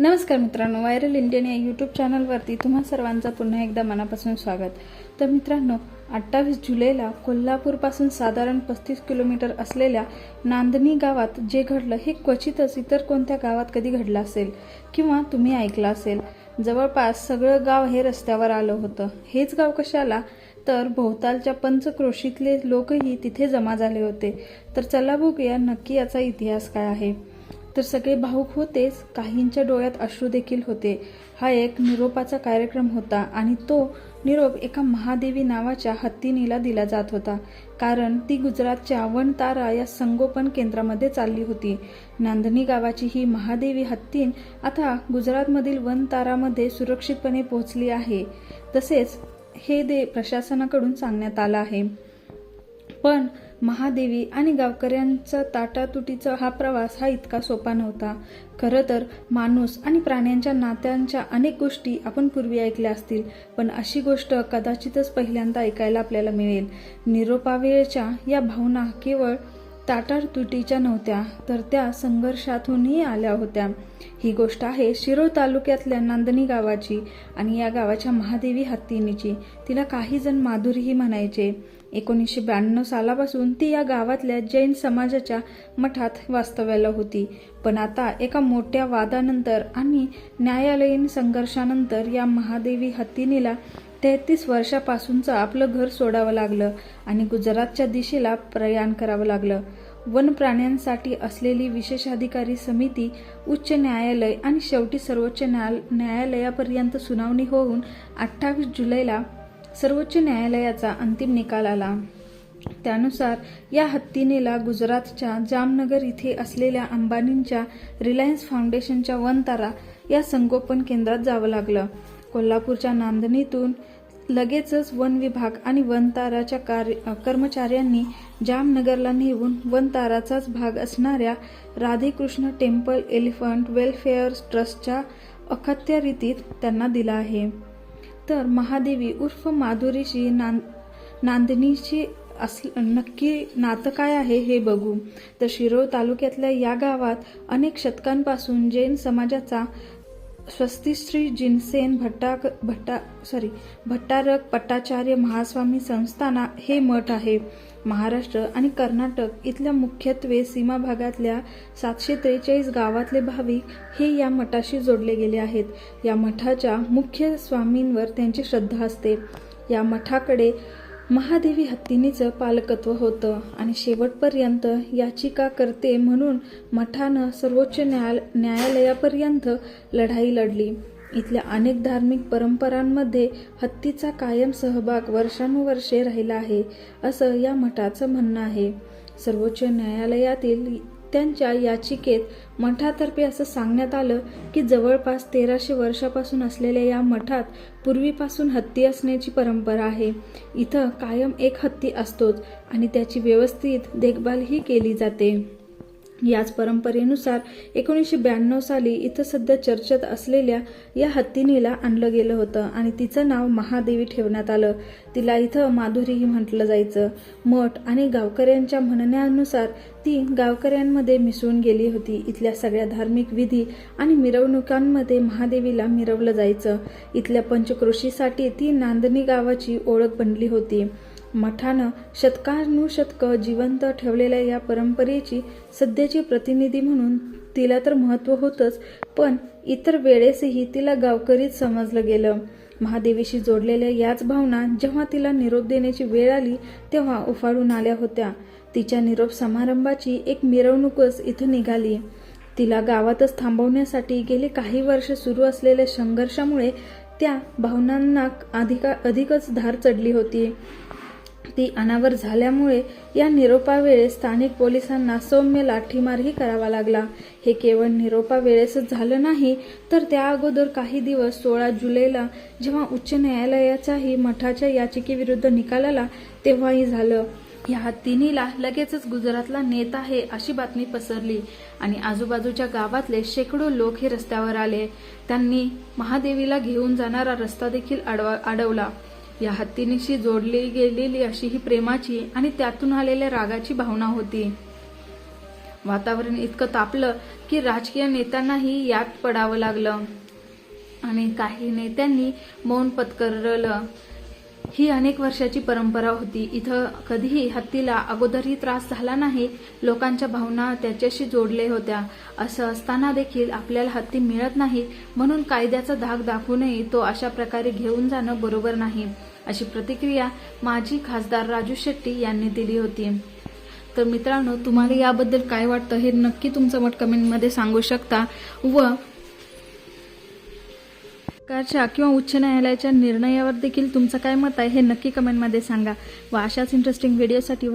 नमस्कार मित्रांनो viral Indian या यूट्यूब चॅनलवरती तुम्हा सर्वांचं पुन्हा एकदा मनापासून स्वागत. तर मित्रांनो अठ्ठावीस जुलैला कोल्हापूरपासून साधारण पस्तीस किलोमीटर असलेल्या नांदणी गावात जे घडलं हे क्वचितच इतर कोणत्या गावात कधी घडलं असेल किंवा तुम्ही ऐकलं असेल. जवळपास सगळं गाव हे रस्त्यावर आलं होतं. हेच गाव कशाला? तर भोवतालच्या पंचक्रोशीतले लोकही तिथे जमा झाले होते. तर चला बघूया नक्की याचा इतिहास काय आहे? तर सगळे भाऊक होतेच काहींच्या डोळ्यात अश्रू देखील होते. हा एक निरोपाचा कार्यक्रम होता आणि तो निरोप एका महादेवी नावाच्या हत्तीनीला दिला जात होता. कारण ती गुजरातच्या वनतारा या संगोपन केंद्रामध्ये चालली होती. नांदणी गावाची ही महादेवी हत्तीन आता गुजरातमधील वनतारामध्ये सुरक्षितपणे पोहोचली आहे. तसेच हे दे प्रशासनाकडून सांगण्यात आलं आहे. पण महादेवी आणि गावकऱ्यांचा ताटातुटीचा हा प्रवास हा इतका सोपा नव्हता. खरं तर माणूस आणि प्राण्यांच्या नात्यांच्या अनेक गोष्टी आपण पूर्वी ऐकल्या असतील पण अशी गोष्ट कदाचितच पहिल्यांदा ऐकायला आपल्याला मिळेल. निरोपावेळच्या या भावना केवळ ताटातुटीच्या नव्हत्या तर त्या संघर्षातूनही आल्या होत्या. ही गोष्ट आहे शिरोळ तालुक्यातल्या नांदणी गावाची आणि या गावाच्या महादेवी हत्तीनीची. तिला काही जण माधुरीही म्हणायचे. एकोणीसशे ब्याण्णव सालापासून ती या गावातल्या जैन समाजाच्या मठात वास्तव्याला होती. पण आता एका मोठ्या वादानंतर आणि न्यायालयीन संघर्षानंतर या महादेवी हत्तीनीला तेहतीस वर्षापासूनचं आपलं घर सोडावं लागलं आणि गुजरातच्या दिशेला प्रयाण करावं लागलं. वन प्राण्यांसाठी असलेली विशेषाधिकारी समिती उच्च न्यायालय आणि शेवटी सर्वोच्च न्याय न्यायालयापर्यंत सुनावणी होऊन अठ्ठावीस जुलैला सर्वोच्च न्यायालयाचा अंतिम निकाल आला. त्यानुसार या हत्तीनेला गुजरातच्या जामनगर इथे असलेल्या अंबानींच्या रिलायन्स फाउंडेशनच्या वनतारा या संगोपन केंद्रात जावं लागलं. कोल्हापूरच्या नांदणीतून लगेचच वन विभाग आणि वनताराच्या कार्य कर्मचाऱ्यांनी जामनगरला नेऊन वनताराचाच भाग असणाऱ्या राधेकृष्ण टेम्पल एलिफंट वेलफेअर ट्रस्टच्या अखत्यारीतीत त्यांना दिला आहे. तर महादेवी उर्फ माधुरीशी नां नांदणीची अस नक्की नातं काय आहे हे बघू. तर शिरोळ तालुक्यातल्या या गावात अनेक शतकांपासून जैन समाजाचा स्वस्तिश्री जिनसेन भट्टाक भट्टा सॉरी भट्टारक पट्टाचार्य महास्वामी संस्थाना हे मठ आहे. महाराष्ट्र आणि कर्नाटक इथल्या मुख्यत्वे सीमा भागातल्या सातशे त्रेचाळीस गावातले भाविक हे या मठाशी जोडले गेले आहेत. या मठाच्या मुख्य स्वामींवर त्यांची श्रद्धा असते. या मठाकडे महादेवी हत्तीनीचं पालकत्व होतं आणि शेवटपर्यंत याचिका करते म्हणून मठानं सर्वोच्च न्यायाल न्यायालयापर्यंत लढाई लढली. इथल्या अनेक धार्मिक परंपरांमध्ये हत्तीचा कायम सहभाग वर्षानुवर्षे राहिला आहे असं या मठाचं म्हणणं आहे. सर्वोच्च न्यायालयातील त्यांच्या याचिकेत मठातर्फे असं सांगण्यात आलं की जवळपास तेराशे वर्षापासून असलेल्या या मठात पूर्वीपासून हत्ती असण्याची परंपरा आहे. इथं कायम एक हत्ती असतोच आणि त्याची व्यवस्थित देखभालही केली जाते. याच परंपरेनुसार एकोणीसशे ब्याण्णव साली इथं सध्या चर्चेत असलेल्या या हत्तीनीला आणलं गेलं होतं आणि तिचं नाव महादेवी ठेवण्यात आलं. तिला इथं माधुरीही म्हटलं जायचं. मठ आणि गावकऱ्यांच्या म्हणण्यानुसार ती गावकऱ्यांमध्ये मिसळून गेली होती. इथल्या सगळ्या धार्मिक विधी आणि मिरवणुकांमध्ये महादेवीला मिरवलं जायचं. इथल्या पंचक्रोशीसाठी ती नांदणी गावाची ओळख बनली होती. मठानं शतकानुशतकं जिवंत ठेवलेल्या या परंपरेची सध्याची प्रतिनिधी म्हणून तिला तर महत्त्व होतंच पण इतर वेळेसही तिला गावकरीच समजलं गेलं. महादेवीशी जोडलेल्या याच भावना जेव्हा तिला निरोप देण्याची वेळ आली तेव्हा उफाळून आल्या होत्या. तिच्या निरोप समारंभाची एक मिरवणूकच इथं निघाली. तिला गावातच थांबवण्यासाठी गेले काही वर्ष सुरू असलेल्या संघर्षामुळे त्या भावनांना अधिका अधिकच धार चढली होती. ती अनावर झाल्यामुळे या निरोपावेळेस स्थानिक पोलिसांना सौम्य लाठीमारही करावा लागला. हे केवळ निरोपा वेळेसच झालं नाही तर त्या अगोदर काही दिवस सोळा जुलैला जेव्हा उच्च न्यायालयाचाही मठाच्या याचिकेविरुद्ध निकाल आला तेव्हाही झालं. या तिन्हीला लगेचच गुजरातला नेत आहे अशी बातमी पसरली आणि आजूबाजूच्या गावातले शेकडो लोक हे रस्त्यावर आले. त्यांनी महादेवीला घेऊन जाणारा रस्ता देखील अडवा अडवला. या हत्तीनीशी जोडली गेलेली अशी ही प्रेमाची आणि त्यातून आलेल्या रागाची भावना होती. वातावरण इतकं तापलं की राजकीय नेत्यांनाही यात पडावं लागलं. आणि काही नेत्यांनी मौन पत्करलं. ही अनेक वर्षाची परंपरा होती. इथं कधीही हत्तीला अगोदरही त्रास झाला नाही लोकांच्या भावना त्याच्याशी जोडले होत्या. असं असताना देखील आपल्याला हत्ती मिळत नाही म्हणून कायद्याचा धाक दाखवूनही तो अशा प्रकारे घेऊन जाणं बरोबर नाही अशी प्रतिक्रिया माजी खासदार राजू शेट्टी यांनी दिली होती. तर मित्रांनो तुम्हाला याबद्दल काय वाटतं हे नक्की तुमचं मत कमेंटमध्ये सांगू शकता व सरकारच्या किंवा उच्च न्यायालयाच्या निर्णयावर देखील तुमचं काय मत आहे हे नक्की कमेंटमध्ये सांगा. व अशाच इंटरेस्टिंग व्हिडिओसाठी